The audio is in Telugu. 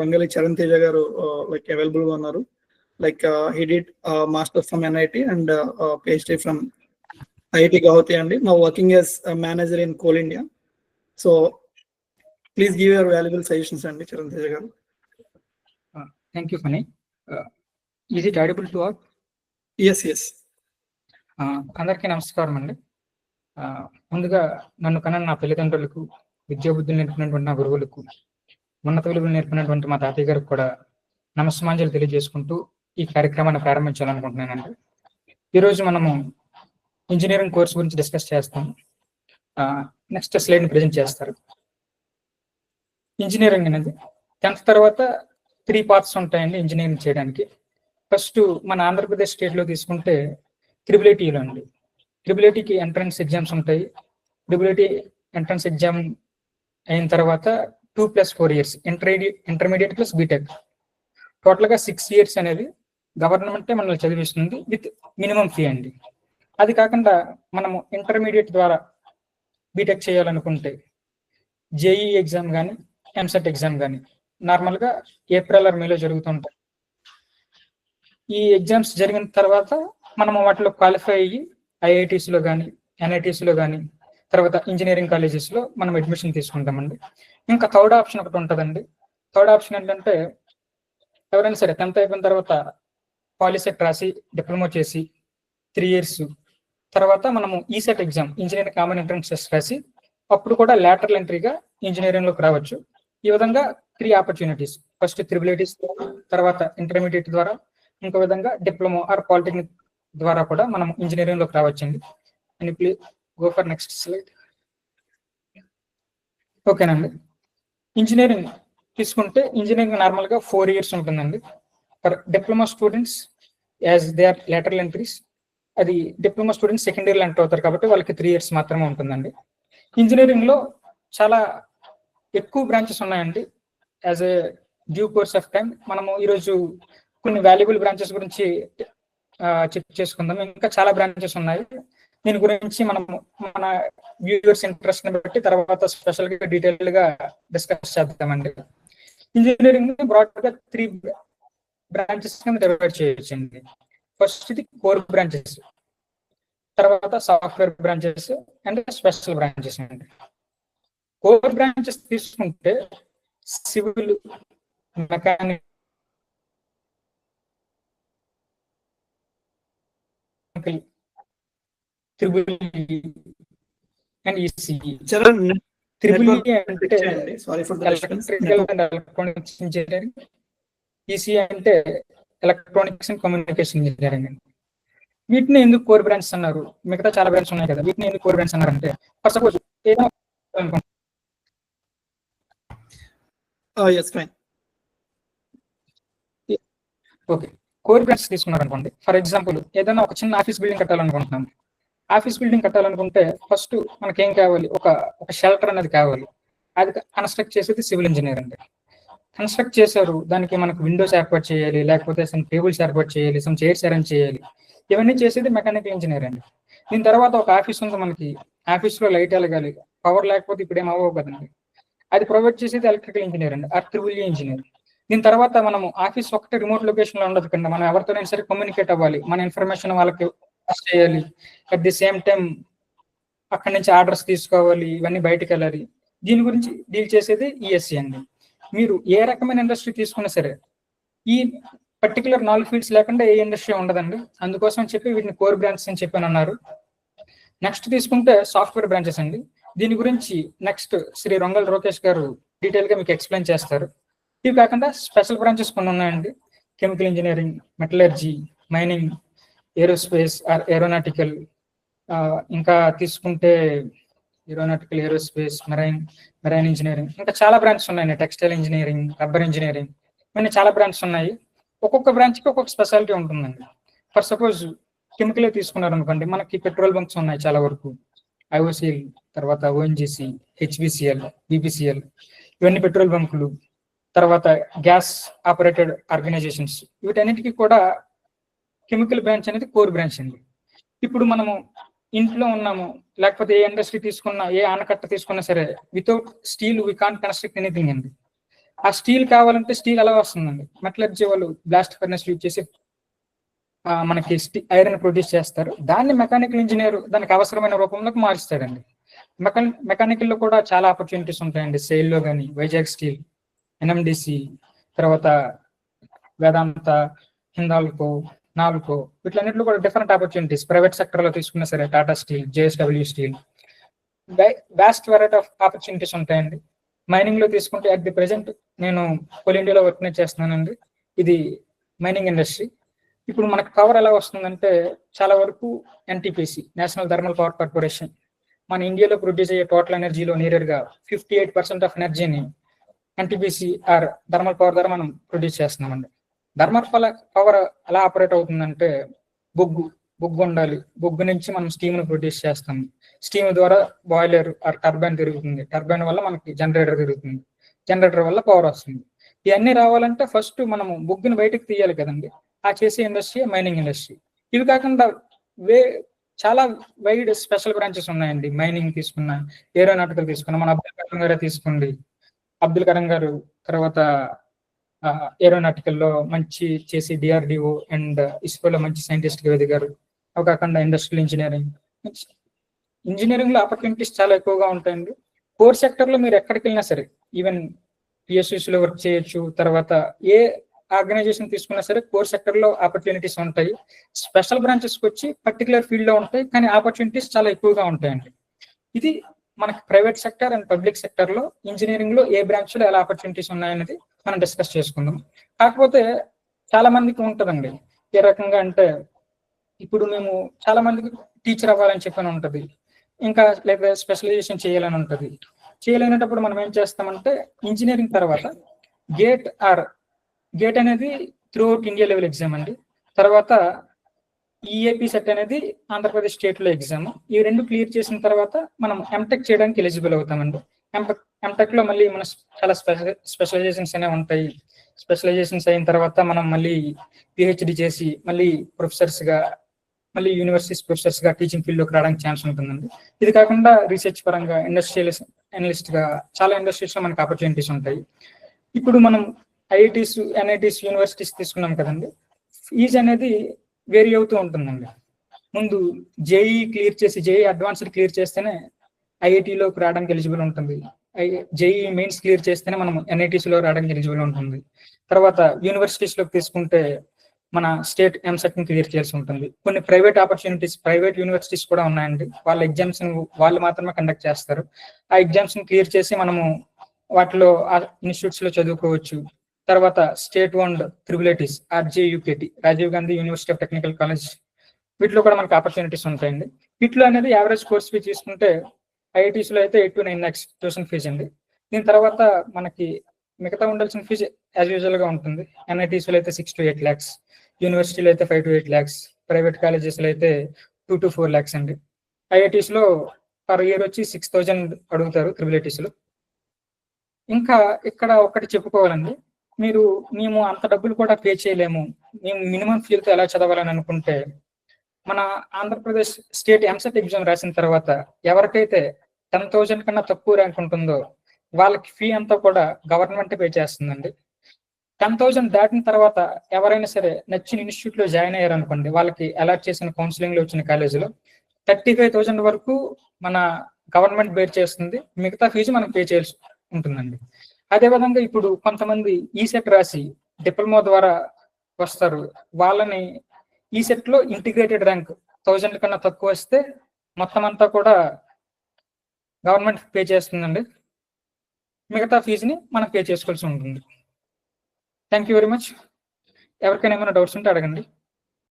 రంగలి చరణ్ తేజ గారు లైక్ అవైలబుల్గా ఉన్నారు. Like he did master from NIT and PhD from IIT Guwahati అండి. నా working as manager in coal India so please give your valuable suggestions అండి చరణ్ తేజ గారు. Thank you Phani is it audible to all yes yes అందరికీ నమస్కారం అండి. Uh, ముందుగా నన్ను కన్నా నా తల్లిదండ్రులకు విద్యాబుద్ధులు నేర్పినటువంటి నా గురువులకు ఉన్నత విలువలు నేర్పినటువంటి మా తాతయ్య గారికి కూడా నమస్మాంజలు తెలియజేసుకుంటూ ఈ కార్యక్రమాన్ని ప్రారంభించాలనుకుంటున్నానండి. ఈరోజు మనము ఇంజనీరింగ్ కోర్స్ గురించి డిస్కస్ చేస్తాం. నెక్స్ట్ స్లైడ్ని ప్రజెంట్ చేస్తారు. ఇంజనీరింగ్ అనేది టెన్త్ తర్వాత త్రీ పార్ట్స్ ఉంటాయండి ఇంజనీరింగ్ చేయడానికి. ఫస్ట్ మన ఆంధ్రప్రదేశ్ స్టేట్లో తీసుకుంటే త్రిబుల్ ఐటీలో అండి. త్రిబుల్ ఐటీకి ఎంట్రన్స్ ఎగ్జామ్స్ ఉంటాయి. త్రిబుల్ ఐటీ ఎంట్రన్స్ ఎగ్జామ్ అయిన తర్వాత two plus four years intermediate intermediate plus BTech టోటల్గా సిక్స్ ఇయర్స్ అనేది గవర్నమెంటే మనల్ని చదివిస్తుంది విత్ మినిమం ఫీ అండి. అది కాకుండా మనము ఇంటర్మీడియట్ ద్వారా బీటెక్ చేయాలనుకుంటే జేఈ ఎగ్జామ్ కానీ ఎంసెట్ ఎగ్జామ్ కానీ నార్మల్గా ఏప్రిల్ ఆర్ మేలో జరుగుతుంటాయి. ఈ ఎగ్జామ్స్ జరిగిన తర్వాత మనము వాటిలో క్వాలిఫై అయ్యి ఐఐటీస్లో కానీ ఎన్ఐటీస్లో కానీ తర్వాత ఇంజనీరింగ్ కాలేజెస్లో మనం అడ్మిషన్ తీసుకుంటామండి. ఇంకా థర్డ్ ఆప్షన్ ఒకటి ఉంటుందండి. థర్డ్ ఆప్షన్ ఏంటంటే ఎవరైనా సరే టెన్త్ అయిపోయిన తర్వాత పాలిసెట్ రాసి డిప్లొమా చేసి త్రీ ఇయర్స్ తర్వాత మనము ECET exam engineering common entrance test రాసి అప్పుడు కూడా లేటరల్ ఎంట్రీగా ఇంజనీరింగ్లోకి రావచ్చు. ఈ విధంగా త్రీ ఆపర్చునిటీస్ ఫస్ట్ త్రిబులిటీస్ తర్వాత ఇంటర్మీడియట్ ద్వారా ఇంకో విధంగా డిప్లొమా ఆర్ పాలిటెక్నిక్ ద్వారా కూడా మనం ఇంజనీరింగ్లోకి రావచ్చండి. అని please go for next slide ఓకేనండి. ఇంజనీరింగ్ తీసుకుంటే ఇంజనీరింగ్ నార్మల్గా ఫోర్ ఇయర్స్ ఉంటుందండి. For diploma students as they are lateral entries అది డిప్లొమా స్టూడెంట్స్ సెకండ్ ఇయర్లో ఎంటర్ అవుతారు కాబట్టి వాళ్ళకి త్రీ ఇయర్స్ మాత్రమే ఉంటుందండి. ఇంజనీరింగ్లో చాలా ఎక్కువ బ్రాంచెస్ ఉన్నాయండి. As a due course of time మనము ఈరోజు కొన్ని వాల్యుబుల్ బ్రాంచెస్ గురించి చెక్ చేసుకుందాం ఇంకా చాలా బ్రాంచెస్ ఉన్నాయి. దీని గురించి మనం మన వ్యూవర్స్ ఇంట్రెస్ట్ బట్టి తర్వాత స్పెషల్గా డీటెయిల్గా డిస్కస్ చేద్దామండి. ఇంజనీరింగ్ బ్రాడ్గా త్రీ బ్రాంచెస్ కింద డివైడ్ చేయొచ్చండి. ఫస్ట్ ఇది కోర్ బ్రాంచెస్ తర్వాత software branches and special branches అండి. కోర్ బ్రాంచెస్ తీసుకుంటే civil mechanic triple and ECE Charan triple Network అంటే ఫర్ ఎలక్ట్రానిక్స్ ఇంజనీరింగ్ ఈసీ అంటే ఎలక్ట్రానిక్స్ అండ్ కమ్యూనికేషన్ ఇంజనీరింగ్ అండి వీటిని ఎందుకు కోర్ బ్రాంచ్ అన్నారు? మిగతా చాలా బ్రాంచ్ ఉన్నాయి కదా. వీటిని ఎందుకు కోర్ బ్రాంచ్ అన్నారు అంటే ఫస్ట్ సపోజ్ ఏదైనా ఓకే కోర్ బ్రాంచ్ తీసుకున్నారు అనుకోండి ఫర్ ఎగ్జాంపుల్ ఏదైనా ఒక చిన్న ఆఫీస్ బిల్డింగ్ కట్టాలనుకుంటున్నాం. ఆఫీస్ బిల్డింగ్ కట్టాలనుకుంటే ఫస్ట్ మనకేం కావాలి? ఒక ఒక షెల్టర్ అనేది కావాలి. అది కన్స్ట్రక్ట్ చేసేది సివిల్ ఇంజనీర్ అండి. కన్స్ట్రక్ట్ చేశారు. దానికి మనకు విండోస్ ఏర్పాటు చేయాలి లేకపోతే సమ్ టేబుల్స్ ఏర్పాటు చేయాలి సమ్ చైర్స్ అరేంజ్ చేయాలి. ఇవన్నీ చేసేది మెకానికల్ ఇంజనీర్ అండి. దీని తర్వాత ఒక ఆఫీస్ ఉంది మనకి. ఆఫీస్లో లైట్ వెలగాలి. పవర్ లేకపోతే ఇప్పుడు ఏం అవ్వవు కదండి. అది ప్రొవైడ్ చేసేది ఎలక్ట్రికల్ ఇంజనీర్ అండి. Or triple engineer. దీని తర్వాత మనం ఆఫీస్ ఒకటి రిమోట్ లొకేషన్లో ఉండదు కదా. మనం ఎవరితోనైనా సరే కమ్యూనికేట్ అవ్వాలి. మన ఇన్ఫర్మేషన్ వాళ్ళకి చేయాలి. అట్ ది సేమ్ టైం అక్కడి నుంచి ఆర్డర్స్ తీసుకోవాలి ఇవన్నీ బయటకు వెళ్ళాలి. దీని గురించి డీల్ చేసేది ఈఎస్సి అండి. మీరు ఏ రకమైన ఇండస్ట్రీ తీసుకున్నా సరే ఈ పర్టికులర్ నాలుగు ఫీల్డ్స్ లేకుండా ఏ ఇండస్ట్రీ ఉండదండి. అందుకోసం అని చెప్పి వీటిని కోర్ బ్రాంచెస్ అని చెప్పి అన్నారు. నెక్స్ట్ తీసుకుంటే సాఫ్ట్వేర్ బ్రాంచెస్ అండి. దీని గురించి నెక్స్ట్ శ్రీ రొంగల్ రోకేష్ గారు డీటెయిల్గా మీకు ఎక్స్ప్లెయిన్ చేస్తారు. ఇవి కాకుండా స్పెషల్ బ్రాంచెస్ కొన్ని ఉన్నాయండి. Chemical engineering metallurgy mining aerospace or aeronautical ఇంకా తీసుకుంటే aeronautical aerospace marine marine engineering ఇంకా చాలా బ్రాంచెస్ ఉన్నాయి టెక్స్టైల్ ఇంజనీరింగ్ రబ్బర్ ఇంజనీరింగ్ ఇవన్నీ చాలా బ్రాంచెస్ ఉన్నాయి. ఒక్కొక్క బ్రాంచ్కి ఒక్కొక్క స్పెషాలిటీ ఉంటుందండి. ఫర్ సపోజ్ కెమికల్ తీసుకున్నారు అనుకోండి మనకి పెట్రోల్ బంక్స్ ఉన్నాయి చాలా వరకు. ఐఓసిఎల్ తర్వాత ఓఎన్జిసి హెచ్బిసిఎల్ బీపీసీఎల్ ఇవన్నీ పెట్రోల్ బంకులు తర్వాత గ్యాస్ ఆపరేటెడ్ ఆర్గనైజేషన్స్ వీటన్నిటికీ కూడా కెమికల్ బ్రాంచ్ అనేది కోర్ బ్రాంచ్ అండి. ఇప్పుడు మనము ఇంట్లో ఉన్నాము లేకపోతే ఏ ఇండస్ట్రీ తీసుకున్నా ఏ ఆనకట్ట తీసుకున్నా సరే without steel we can construct anything అండి. ఆ స్టీల్ కావాలంటే స్టీల్ ఎలా వస్తుందండి. మెటలర్జీ వాళ్ళు బ్లాస్ట్ ఫర్నెస్ యూజ్ చేసి ఆ, మనకి ఐరన్ ప్రొడ్యూస్ చేస్తారు. దాన్ని మెకానికల్ ఇంజనీర్ దానికి అవసరమైన రూపంలోకి మారుస్తాడండి మెకా మెకానికల్లో కూడా చాలా ఆపర్చునిటీస్ ఉంటాయండి. సేల్లో కానీ వైజాగ్ స్టీల్ ఎన్ఎండిసి తర్వాత వేదాంత హిందాల్కో నాల్కో. వీటిలన్నింటిలో కూడా డిఫరెంట్ ఆపర్చునిటీస్ ప్రైవేట్ సెక్టర్లో తీసుకున్నా సరే Tata steel JSW steel vast variety of opportunities ఉంటాయండి. మైనింగ్లో తీసుకుంటే అట్ ది ప్రెసెంట్ నేను కోల్ ఇండియాలో వర్క్ చేస్తున్నానండి. ఇది మైనింగ్ ఇండస్ట్రీ ఇప్పుడు మనకు పవర్ ఎలా వస్తుందంటే చాలా వరకు NTPC national thermal power corporation మన ఇండియాలో ప్రొడ్యూస్ అయ్యే టోటల్ ఎనర్జీలో నేరుగా ఫిఫ్టీ ఎయిట్ పర్సెంట్ ఆఫ్ ఎనర్జీని ఎన్టీపీసీ ఆర్ థర్మల్ పవర్ ద్వారా మనం ప్రొడ్యూస్ చేస్తున్నామండి. థర్మల్ పవర్ ఎలా ఆపరేట్ అవుతుందంటే బొగ్గు బొగ్గు ఉండాలి. బొగ్గు నుంచి మనం స్టీమ్ను ప్రొడ్యూస్ చేస్తాం. స్టీమ్ ద్వారా బాయిలర్ ఆర్ టర్బైన్ తిరుగుతుంది. టర్బైన్ వల్ల మనకి జనరేటర్ తిరుగుతుంది. జనరేటర్ వల్ల పవర్ వస్తుంది. ఇవన్నీ రావాలంటే ఫస్ట్ మనము బొగ్గుని బయటకు తీయాలి కదండి. ఆ చేసే ఇండస్ట్రీ మైనింగ్ ఇండస్ట్రీ ఇవి కాకుండా వే చాలా వైడ్ స్పెషల్ బ్రాంచెస్ ఉన్నాయండి. మైనింగ్ తీసుకున్న ఏరోనాటికల్ తీసుకున్న. మన అబ్దుల్ కలాం గారే తీసుకోండి. అబ్దుల్ కలాం గారు తర్వాత ఏరోనాటికల్లో మంచి చేసి డిఆర్డిఓ అండ్ ఇస్రోలో మంచి సైంటిస్ట్గా ఎదిగారు. అవి కాకుండా ఇండస్ట్రియల్ ఇంజనీరింగ్. ఇంజనీరింగ్లో ఆపర్చునిటీస్ చాలా ఎక్కువగా ఉంటాయండి. కోర్ సెక్టర్లో మీరు ఎక్కడికి వెళ్ళినా సరే ఈవెన్ పిఎస్యూస్లో వర్క్ చేయొచ్చు తర్వాత ఏ ఆర్గనైజేషన్ తీసుకున్నా సరే కోర్ సెక్టర్లో ఆపర్చునిటీస్ ఉంటాయి. స్పెషల్ బ్రాంచెస్ వచ్చి పర్టికులర్ ఫీల్డ్లో ఉంటాయి కానీ ఆపర్చునిటీస్ చాలా ఎక్కువగా ఉంటాయండి. ఇది మనకి ప్రైవేట్ సెక్టర్ అండ్ పబ్లిక్ సెక్టర్లో ఇంజనీరింగ్లో ఏ బ్రాంచ్లో ఎలా ఆపర్చునిటీస్ ఉన్నాయనేది మనం డిస్కస్ చేసుకుందాం. కాకపోతే చాలా మందికి ఉంటదండి. ఏ రకంగా అంటే ఇప్పుడు మేము చాలా మందికి టీచర్ అవ్వాలని చెప్పని ఉంటుంది. ఇంకా లేదా స్పెషలైజేషన్ చేయాలని ఉంటది. చేయలేనప్పుడు మనం ఏం చేస్తామంటే ఇంజనీరింగ్ తర్వాత గేట్ ఆర్ గేట్ అనేది throughout India level exam అండి. తర్వాత ఈఏపి సెట్ అనేది ఆంధ్రప్రదేశ్ స్టేట్లో ఎగ్జామ్ ఈ రెండు క్లియర్ చేసిన తర్వాత మనం ఎంటెక్ చేయడానికి ఎలిజిబుల్ అవుతామండి. ఎంటెక్ ఎంటెక్లో మళ్ళీ మన చాలా స్పెషల్ స్పెషలైజేషన్స్ అనేవి ఉంటాయి. స్పెషలైజేషన్స్ అయిన తర్వాత మనం మళ్ళీ పిహెచ్డి చేసి మళ్ళీ ప్రొఫెసర్స్గా మళ్ళీ యూనివర్సిటీస్ ప్రొఫెసర్స్గా టీచింగ్ ఫీల్డ్లోకి రావడానికి ఛాన్స్ ఉంటుందండి. ఇది కాకుండా రీసెర్చ్ పరంగా ఇండస్ట్రియల్ అనలిస్ట్గా చాలా ఇండస్ట్రీస్లో మనకి ఆపర్చునిటీస్ ఉంటాయి. ఇప్పుడు మనం ఐఐటీస్ ఎన్ఐటీస్ యూనివర్సిటీస్ తీసుకున్నాం కదండి. ఫీజ్ అనేది వేరీ అవుతూ ఉంటుందండి. ముందు జేఈ క్లియర్ చేసి జేఈ అడ్వాన్స్డ్ క్లియర్ చేస్తేనే ఐఐటీలోకి రావడానికి ఎలిజిబుల్ ఉంటుంది. జేఈ మెయిన్స్ క్లియర్ చేస్తేనే మనం NITs లో రావడానికి ఎలిజిబుల్ ఉంటుంది. తర్వాత యూనివర్సిటీస్లో తీసుకుంటే మన స్టేట్ ఎంసెట్ని క్లియర్ చేయాల్సి ఉంటుంది. కొన్ని ప్రైవేట్ ఆపర్చునిటీస్ ప్రైవేట్ యూనివర్సిటీస్ కూడా ఉన్నాయండి. వాళ్ళ ఎగ్జామ్స్ వాళ్ళు మాత్రమే కండక్ట్ చేస్తారు. ఆ ఎగ్జామ్స్ని క్లియర్ చేసి మనము వాటిలో ఇన్స్టిట్యూట్స్లో చదువుకోవచ్చు. తర్వాత state one triple ITs RGUKT Rajiv Gandhi university of technical college వీటిలో కూడా మనకి ఆపర్చునిటీస్ ఉంటాయండి. వీటిలో అనేది యావరేజ్ కోర్స్ ఫీ తీసుకుంటే ఐఐటీస్లో అయితే eight to nine lakhs tuition fees అండి. దీని తర్వాత మనకి మిగతా ఉండాల్సిన ఫీజు యాజ్ యూజువల్గా ఉంటుంది. ఎన్ఐటీస్లో అయితే సిక్స్ టు ఎయిట్ ల్యాక్స్ యూనివర్సిటీలో అయితే five to eight lakhs private కాలేజెస్లో అయితే టూ టు ఫోర్ ల్యాక్స్ అండి. ఐఐటీస్లో పర్ ఇయర్ వచ్చి సిక్స్ థౌజండ్ అడుగుతారు త్రిబుల్లో. ఇంకా ఇక్కడ ఒకటి చెప్పుకోవాలండి. మీరు మేము అంత డబ్బులు కూడా పే చేయలేము. మేము మినిమం ఫీజుతో ఎలా చదవాలని అనుకుంటే మన ఆంధ్రప్రదేశ్ స్టేట్ ఎంసెట్ ఎగ్జామ్ రాసిన తర్వాత ఎవరికైతే టెన్ థౌజండ్ కన్నా తక్కువ ర్యాంక్ ఉంటుందో వాళ్ళకి ఫీ అంతా కూడా గవర్నమెంట్ పే చేస్తుందండి. టెన్ థౌజండ్ దాటిన తర్వాత ఎవరైనా సరే నచ్చిన ఇన్స్టిట్యూట్లో జాయిన్ అయ్యారు అనుకోండి వాళ్ళకి అలాట్ చేసిన కౌన్సిలింగ్లో వచ్చిన కాలేజీలో థర్టీ ఫైవ్ థౌజండ్ వరకు మన గవర్నమెంట్ బేర్ చేస్తుంది మిగతా ఫీజు మనం పే చేయాల్సి ఉంటుందండి. అదేవిధంగా ఇప్పుడు కొంతమంది ఈసెట్ రాసి డిప్లొమా ద్వారా వస్తారు వాళ్ళని ఈ సెట్లో ఇంటిగ్రేటెడ్ ర్యాంక్ థౌజండ్ కన్నా తక్కువ వస్తే మొత్తం అంతా కూడా గవర్నమెంట్ పే చేస్తుందండి. మిగతా ఫీజుని మనం పే చేసుకోవాల్సి ఉంటుంది. థ్యాంక్ యూ వెరీ మచ్ ఎవరికైనా ఏమైనా డౌట్స్ ఉంటే అడగండి.